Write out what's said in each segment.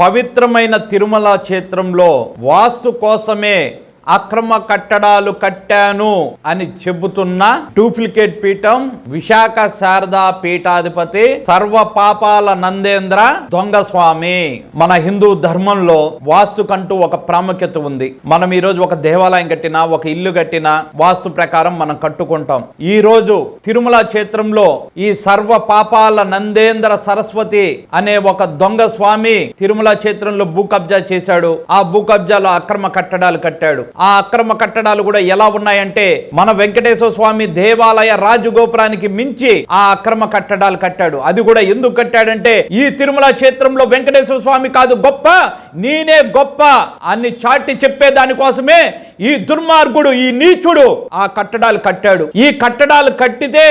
పవిత్రమైన తిరుమల క్షేత్రంలో వాస్తు కోసమే అక్రమ కట్టడాలు కట్టాను అని చెబుతున్న డూప్లికేట్ పీఠం విశాఖ శారదా పీఠాధిపతి సర్వ పాపాల నందేంద్ర దొంగ స్వామి మన హిందూ ధర్మంలో వాస్తుకంటూ ఒక ప్రాముఖ్యత ఉంది. మనం ఈ రోజు ఒక దేవాలయం కట్టినా ఒక ఇల్లు కట్టినా వాస్తు ప్రకారం మనం కట్టుకుంటాం. ఈ రోజు తిరుమల క్షేత్రంలో ఈ సర్వ పాపాల నందేంద్ర సరస్వతి అనే ఒక దొంగ స్వామి తిరుమల క్షేత్రంలో భూ కబ్జా చేశాడు. ఆ భూ కబ్జాలో అక్రమ కట్టడాలు కట్టాడు. ఆ అక్రమ కట్టడాలు కూడా ఎలా ఉన్నాయంటే మన వెంకటేశ్వర స్వామి దేవాలయ రాజగోపురానికి మించి ఆ అక్రమ కట్టడాలు కట్టాడు. అది కూడా ఎందుకు కట్టాడంటే ఈ తిరుమల క్షేత్రంలో వెంకటేశ్వర స్వామి కాదు గొప్ప నేనే గొప్ప అని చాటి చెప్పే దానికోసమే ఈ దుర్మార్గుడు ఈ నీచుడు ఆ కట్టడాలు కట్టాడు. ఈ కట్టడాలు కట్టితే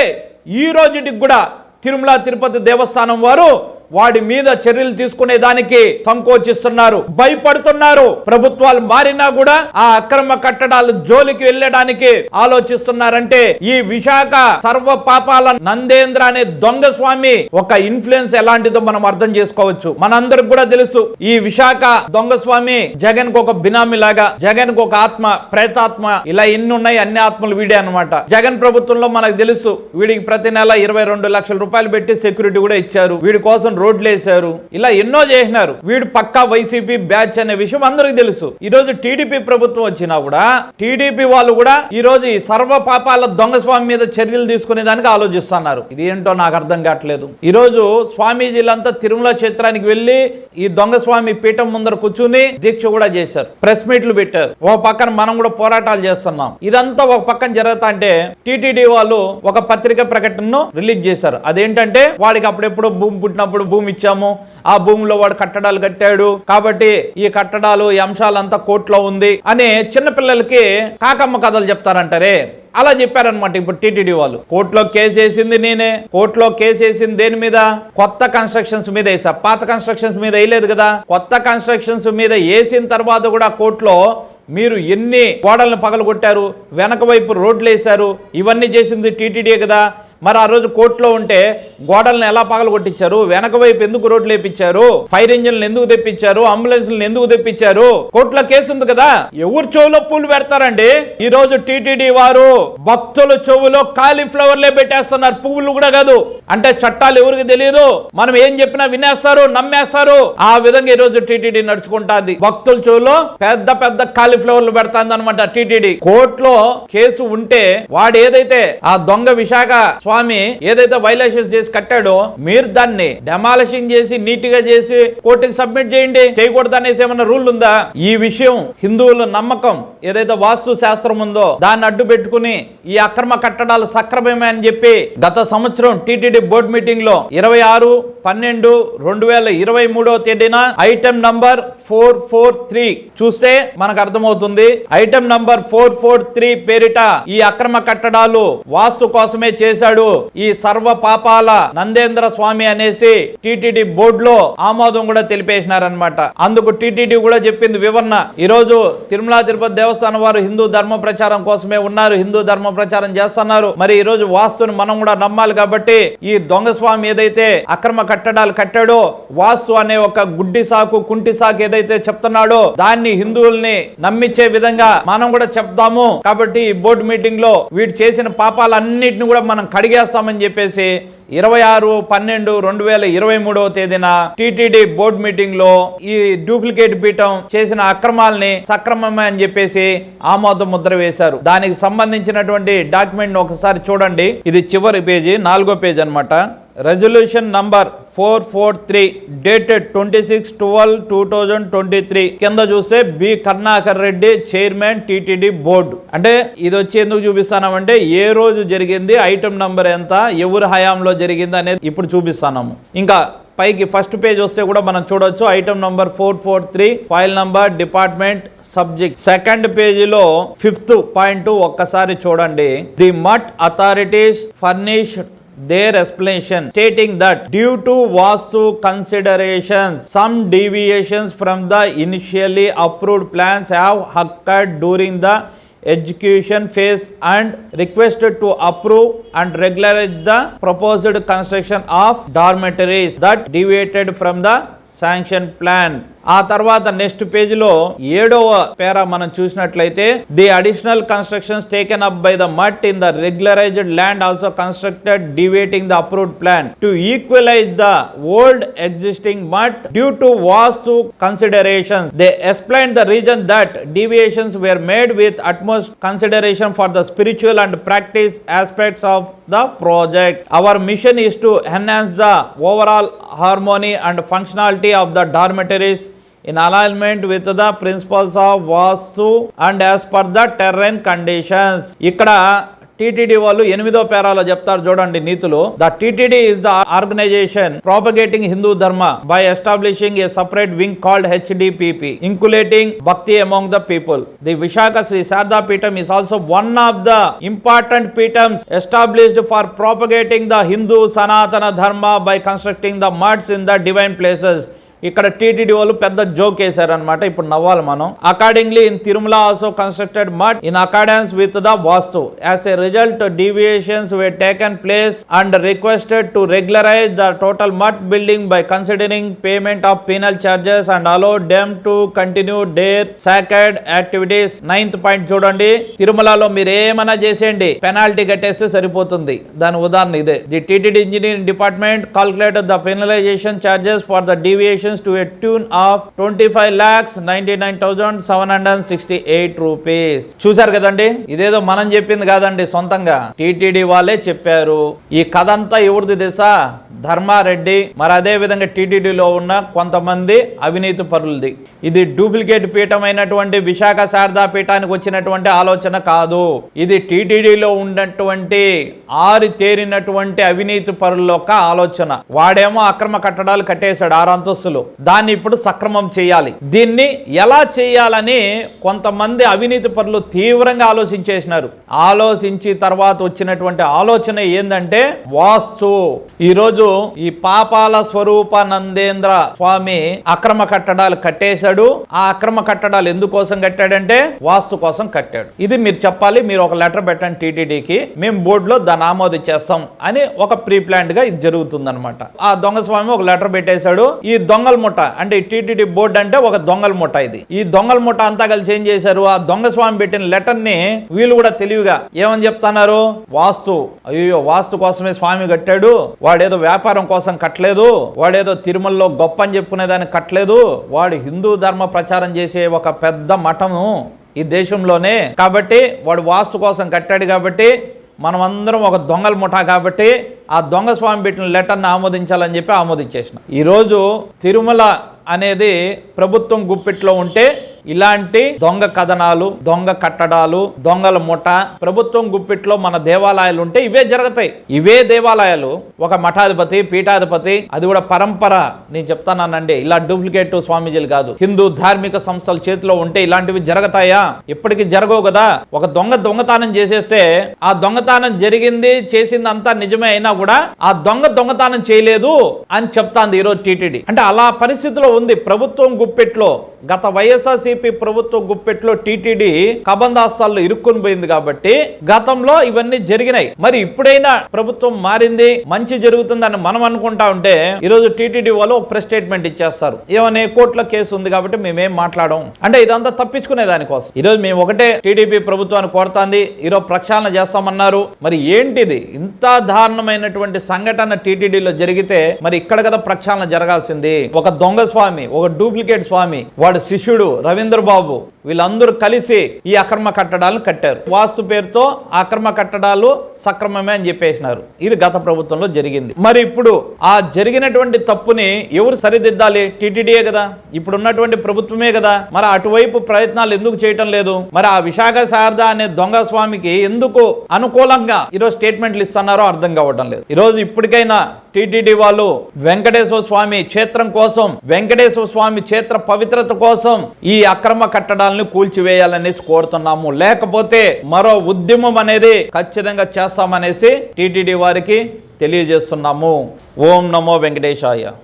ఈ రోజుటికి కూడా తిరుమల తిరుపతి దేవస్థానం వారు వాడి మీద చర్యలు తీసుకునే దానికి సంకోచిస్తున్నారు. భయపడుతున్నారు. ప్రభుత్వాలు మారినా కూడా ఆ అక్రమ కట్టడాలు జోలికి వెళ్ళడానికి ఆలోచిస్తున్నారంటే ఈ విశాఖ సర్వ పాపాల నందేంద్ర అనే దొంగ స్వామి ఒక ఇన్ఫ్లుయెన్స్ ఎలాంటిదో మనం అర్థం చేసుకోవచ్చు. మనందరికి కూడా తెలుసు. ఈ విశాఖ దొంగ స్వామి జగన్కు ఒక బినామి లాగా జగన్కు ఒక ఆత్మ ప్రేతాత్మ ఇలా ఎన్ని ఉన్నాయి అన్ని ఆత్మలు వీడే అన్నమాట. జగన్ ప్రభుత్వంలో మనకు తెలుసు. వీడికి ప్రతి నెల ఇరవై రెండు లక్షల రూపాయలు పెట్టి సెక్యూరిటీ కూడా ఇచ్చారు. వీడి కోసం రోడ్లు వేశారు ఇలా ఎన్నో చేసినారు. వీడు పక్కా వైసీపీ బ్యాచ్ అనే విషయం అందరికి తెలుసు. ఈ రోజు టీడీపీ ప్రభుత్వం వచ్చినా కూడా టీడీపీ వాళ్ళు కూడా ఈ రోజు ఈ సర్వ పాపాల దొంగ స్వామి మీద చర్యలు తీసుకునే దానికి ఆలోచిస్తున్నారు. ఇది ఏంటో నాకు అర్థం కావట్లేదు. ఈ రోజు స్వామీజీలంతా తిరుమల క్షేత్రానికి వెళ్ళి ఈ దొంగ స్వామి పీఠం ముందర కూర్చుని దీక్ష కూడా చేశారు. ప్రెస్ మీట్లు పెట్టారు. ఒక పక్కన మనం కూడా పోరాటాలు చేస్తున్నాం. ఇదంతా ఒక పక్కన జరుగుతా అంటే టీటీడీ వాళ్ళు ఒక పత్రిక ప్రకటనను రిలీజ్ చేశారు. అదేంటంటే వాడికి అప్పుడెప్పుడు భూమి పుట్టినప్పుడు భూమి ఇచ్చాము ఆ భూమిలో వాడు కట్టడాలు కట్టాడు. కాబట్టి ఈ కట్టడాలు ఈ అంశాలంతా కోర్టులో ఉంది అని చిన్నపిల్లలకి కాకమ్మ కథలు చెప్తారంటారే. అలా చెప్పారనమాట ఇప్పుడు టీటీడీ వాళ్ళు. కోర్టులో కేసు వేసింది నేనే. కోర్టులో కేసు వేసింది దేని మీద? కొత్త కన్స్ట్రక్షన్స్ మీద వేసా. పాత కన్స్ట్రక్షన్స్ మీద వేయలేదు కదా. కొత్త కన్స్ట్రక్షన్స్ మీద వేసిన తర్వాత కూడా కోర్టులో మీరు ఎన్ని గోడలను పగలగొట్టారు వెనక వైపు రోడ్లు వేశారు ఇవన్నీ చేసింది టీటీడీ కదా. మరి ఆ రోజు కోర్టులో ఉంటే గోడలను ఎలా పగలగొట్టించారు? వెనక వైపు ఎందుకు రోడ్లు వేపించారు? ఫైర్ ఇంజిన్లు ఎందుకు తెప్పించారు? అంబులెన్స్లను ఎందుకు తెప్పించారు? కోర్టులో కేసు ఉంది కదా? ఎవరు చెవులో పూలు పెడతారండి? ఈ రోజు టీటీడీ వారు భక్తుల చెవులో కాలీఫ్లవర్లే పెట్టేస్తున్నారు. పువ్వులు కూడా కాదు. అంటే చట్టాలు ఎవరికి తెలియదు మనం ఏం చెప్పినా వినేస్తారు నమ్మేస్తారు. ఆ విధంగా ఈ రోజు టీటీడీ నడుచుకుంటాది. భక్తుల చెవులో పెద్ద పెద్ద కాలీఫ్లవర్లు పెడతాంది అనమాట టీటీడీ. కోర్టులో కేసు ఉంటే వాడు ఏదైతే ఆ దొంగ విశాఖ స్వామి ఏదైతే వైలేషన్స్ చేసి కట్టాడో మీరు దాన్ని డెమాలిషింగ్ చేసి నీట్గా చేసి కోర్టుకి సబ్మిట్ చేయండి చేయకూడదు అనేసి ఏమైనా రూల్ ఉందా? ఈ విషయం హిందువుల నమ్మకం ఏదైతే వాస్తు శాస్త్రం ఉందో దాన్ని అడ్డు పెట్టుకుని ఈ అక్రమ కట్టడాలు సక్రమమే అని చెప్పి గత సంవత్సరం టిటిడి బోర్డు మీటింగ్లో ఇరవై ఆరు పన్నెండు రెండు వేల ఇరవై మూడవ తేదీన item number four four three చూస్తే మనకు అర్థమవుతుంది. Item number four four three పేరిట ఈ అక్రమ కట్టడాలు వాస్తు కోసమే చేశాడు ఈ సర్వ పాపాల నందేంద్ర స్వామి అనేసి టీటీడీ బోర్డులో ఆమోదం కూడా తెలిపేసినారనమాట అందుకు టీటీడీ కూడా చెప్పింది వివరణ. ఈ రోజు తిరుమల తిరుపతి దేవస్థానం వారు హిందూ ధర్మ ప్రచారం కోసమే ఉన్నారు హిందూ ధర్మ ప్రచారం చేస్తున్నారు. మరి ఈ రోజు వాస్తుని మనం కూడా నమ్మాలి కాబట్టి ఈ దొంగ స్వామి ఏదైతే అక్రమ కట్టడాలు కట్టాడో వాస్తు అనే ఒక గుడ్డి సాకు కుంటి సాకు ఏదైతే చెప్తున్నాడో దాన్ని హిందువుల్ని నమ్మించే విధంగా మనం కూడా చెప్తాము. కాబట్టి ఈ బోర్డు మీటింగ్లో వీడు చేసిన పాపాలన్నిటిని కూడా మనం కడిగేస్తామని చెప్పేసి ఇరవై ఆరు పన్నెండు రెండు వేల ఇరవై మూడవ తేదీన టీటీడీ బోర్డు మీటింగ్లో ఈ డూప్లికేట్ పీఠం చేసిన అక్రమాలని సక్రమమే అని చెప్పేసి ఆమోద ముద్ర వేశారు. దానికి సంబంధించినటువంటి డాక్యుమెంట్ ఒకసారి చూడండి. ఇది చివరి పేజీ నాలుగో పేజ్ అనమాట resolution number four four three dated twenty six twelve two thousand twenty three కింద చూస్తే B Karunakar Reddy chairman TTD board. అంటే ఇది వచ్చి ఎందుకు చూపిస్తామంటే ఏ రోజు జరిగింది ఐటమ్ నంబర్ ఎంత ఎవరి హయాంలో జరిగింది అనేది ఇప్పుడు చూపిస్తాము ఇంకా పైకి ఫస్ట్ పేజ్ వస్తే కూడా మనం చూడొచ్చు item number four four three file number department subject. Second పేజీలో ఫిఫ్త్ పాయింట్ ఒక్కసారి చూడండి. The mutt authorities furnished their explanation stating that due to vastu considerations some deviations from the initially approved plans have occurred during the execution phase and requested to approve and regularize the proposed construction of dormitories that deviated from the sanction plan ఆ తర్వాత next పేజ్లో ఏడవ పేరా మనం చూసినట్లయితే the additional construction taken up by the mutt in the regularised land also constructed deviating the approved plan to equalise the old existing mutt due to vastu consideration they explain the reason that deviations were made with utmost consideration for the spiritual and practice aspects of the project our mission is to enhance the overall harmony and functionality of the dormitories in alignment with the principles of Vastu and as per the terrain conditions. ఇక్కడ TTD వాళ్ళు ఎనిమిదో పేరాలో చెప్తారు చూడండి నీతులు. The TTD is the organisation propagating Hindu dharma by establishing a separate wing called HDPP inculcating bhakti among the people the Visakha Shri Sharada peetham is also one of the important peethams established for propagating the Hindu Sanatana dharma by constructing the mutts in the divine places ఇక్కడ TTD వాళ్ళు పెద్ద joke వేశారనమాట ఇప్పుడు నవ్వాలి మనం. Accordingly in Tirumala also constructed mutt in accordance with the vastu as a result deviations have taken place and requested to regularise the total mutt building by considering payment of penal charges and allow them to continue their sacred activities ninth point చూడండి. తిరుమలలో మీరు ఏమైనా చేసేయండి. Penalty కట్టేస్తే సరిపోతుంది. దాని ఉదాహరణ ఇదే. The TTD engineering department calculator the penalisation charges for the deviations to a tune of twenty five lakhs ninety nine thousand seven hundred sixty eight rupees చూసారు కదండి? ఇదేదో మనం చెప్పింది కాదండి సొంతంగా. టీటీడీ వాళ్ళే చెప్పారు. ఈ కథ అంతా ఎవరిది తెలుసా? ధర్మారెడ్డి మరి అదే విధంగా టీటీడీలో ఉన్న కొంతమంది అవినీతి పరులది. ఇది డూప్లికేట్ పీఠం అయినటువంటి విశాఖ శారదా పీఠానికి వచ్చినటువంటి ఆలోచన కాదు. ఇది టీటీడీలో ఉన్నటువంటి ఆరి తేరినటువంటి అవినీతి పరుల యొక్క ఆలోచన. వాడేమో అక్రమ కట్టడాలు కట్టేశాడు ఆరు అంతస్తులు. దాన్ని ఇప్పుడు సక్రమం చేయాలి. దీన్ని ఎలా చేయాలని కొంతమంది అవినీతి పరులు తీవ్రంగా ఆలోచించేసినారు. ఆలోచించి తర్వాత వచ్చినటువంటి ఆలోచన ఏంటంటే వాస్తు. ఈరోజు ఈ పాపాల స్వరూపానందేంద్ర స్వామి అక్రమ కట్టడాలు కట్టేశాడు. ఆ అక్రమ కట్టడాలు ఎందుకోసం కట్టాడంటే వాస్తు కోసం కట్టాడు. ఇది మీరు చెప్పాలి మీరు ఒక లెటర్ పెట్టండి టీటీడీకి. మేము బోర్డులో దాన్ని ఆమోదించేస్తాం అని ఒక ప్రీ ప్లాంట్గా ఇది జరుగుతుంది ఆ దొంగ స్వామి ఒక లెటర్ పెట్టేశాడు. ఈ దొంగల ముఠ అంటే టీటీడీ బోర్డు అంటే ఒక దొంగల ముఠ ఇది. ఈ దొంగల ముఠ అంతా కలిసి ఏం చేశారు? ఆ దొంగ స్వామి పెట్టిన లెటర్ని వీళ్ళు కూడా తెలివిగా ఏమని చెప్తున్నారు? వాస్తు. అయ్యో వాస్తు కోసమే స్వామి కట్టాడు. వాడేదో వ్యాపారం వ్యాపారం కోసం కట్టలేదు వాడేదో తిరుమలలో గొప్ప అని చెప్పుకునేదానికి కట్టలేదు వాడు హిందూ ధర్మ ప్రచారం చేసే ఒక పెద్ద మఠము ఈ దేశంలోనే. కాబట్టి వాడు వాస్తు కోసం కట్టాడు కాబట్టి మనం అందరం ఒక దొంగల ముఠా కాబట్టి ఆ దొంగ స్వామి పెట్టిన లెటర్ని ఆమోదించాలని చెప్పి ఆమోదించేసిన. ఈరోజు తిరుమల అనేది ప్రభుత్వం గుప్పిట్లో ఉంటే ఇలాంటి దొంగ కథనాలు దొంగ కట్టడాలు దొంగల ముఠ ప్రభుత్వం గుప్పిట్లో మన దేవాలయాలు ఉంటే ఇవే జరుగుతాయి. ఇవే దేవాలయాలు. ఒక మఠాధిపతి పీఠాధిపతి అది కూడా పరంపర. నేను చెప్తానండి ఇలా డూప్లికేట్ స్వామీజీలు కాదు. హిందూ ధార్మిక సంస్థల చేతిలో ఉంటే ఇలాంటివి జరుగుతాయా? ఇప్పటికీ జరగవు కదా. ఒక దొంగ దొంగతనం చేసేస్తే ఆ దొంగతనం జరిగింది చేసింది అంతా నిజమే అయినా కూడా ఆ దొంగ దొంగతనం చేయలేదు అని చెప్తాంది ఈరోజు టీటీడీ. అంటే అలా పరిస్థితిలో ఉంది ప్రభుత్వం గుప్పెట్లో. గత వైఎస్ఆర్సీపీ ప్రభుత్వ గుప్పెట్లో టీటీడీ కబందాస్తాల్లో ఇరుక్కుని పోయింది కాబట్టి గతంలో ఇవన్నీ జరిగినాయి. మరి ఇప్పుడైనా ప్రభుత్వం మారింది మంచి జరుగుతుందని మనం అనుకుంటా ఉంటే ఈరోజు టీటీడీ వాళ్ళు ఒక ప్రెస్ స్టేట్మెంట్ ఇచ్చేస్తారు. ఏమనే కోర్టులో కేసు ఉంది కాబట్టి మేమేం మాట్లాడడం అంటే ఇదంతా తప్పించుకునే దానికోసం. ఈరోజు మేము ఒకటే టీడీపీ ప్రభుత్వాన్ని కోరుతాంది ఈరోజు ప్రక్షాళన చేస్తామన్నారు. మరి ఏంటిది? ఇంత దారుణమైనటువంటి సంఘటన టీటీడీలో జరిగితే మరి ఇక్కడ కదా ప్రక్షాళన జరగాల్సింది. ఒక దొంగ స్వామి ఒక డూప్లికేట్ స్వామి వాడు శిష్యుడు రవీంద్రబాబు. వీళ్ళందరూ కలిసి ఈ అక్రమ కట్టడాలను కట్టారు. వాస్తు పేరుతో అక్రమ కట్టడాలు సక్రమమే అని చెప్పేసినారు. ఇది గత ప్రభుత్వంలో జరిగింది. మరి ఇప్పుడు ఆ జరిగినటువంటి తప్పుని ఎవరు సరిదిద్దాలి? టీటీడీయే కదా. ఇప్పుడు ఉన్నటువంటి ప్రభుత్వమే కదా. మరి అటువైపు ప్రయత్నాలు ఎందుకు చేయటం లేదు? మరి ఆ విశాఖ శారద అనే దొంగ స్వామికి ఎందుకు అనుకూలంగా ఈరోజు స్టేట్మెంట్లు ఇస్తున్నారో అర్థం కావడం లేదు. ఈరోజు ఇప్పటికైనా టీటీడీ వాళ్ళు వెంకటేశ్వర స్వామి క్షేత్రం కోసం వెంకటేశ్వర స్వామి క్షేత్ర పవిత్రత కోసం ఈ అక్రమ కట్టడాలను కూల్చివేయాలనేసి కోరుతున్నాము. లేకపోతే మరో ఉద్యమం అనేది ఖచ్చితంగా చేస్తామనేసి టీటీడీ వారికి తెలియజేస్తున్నాము. ఓం నమో వెంకటేశాయ.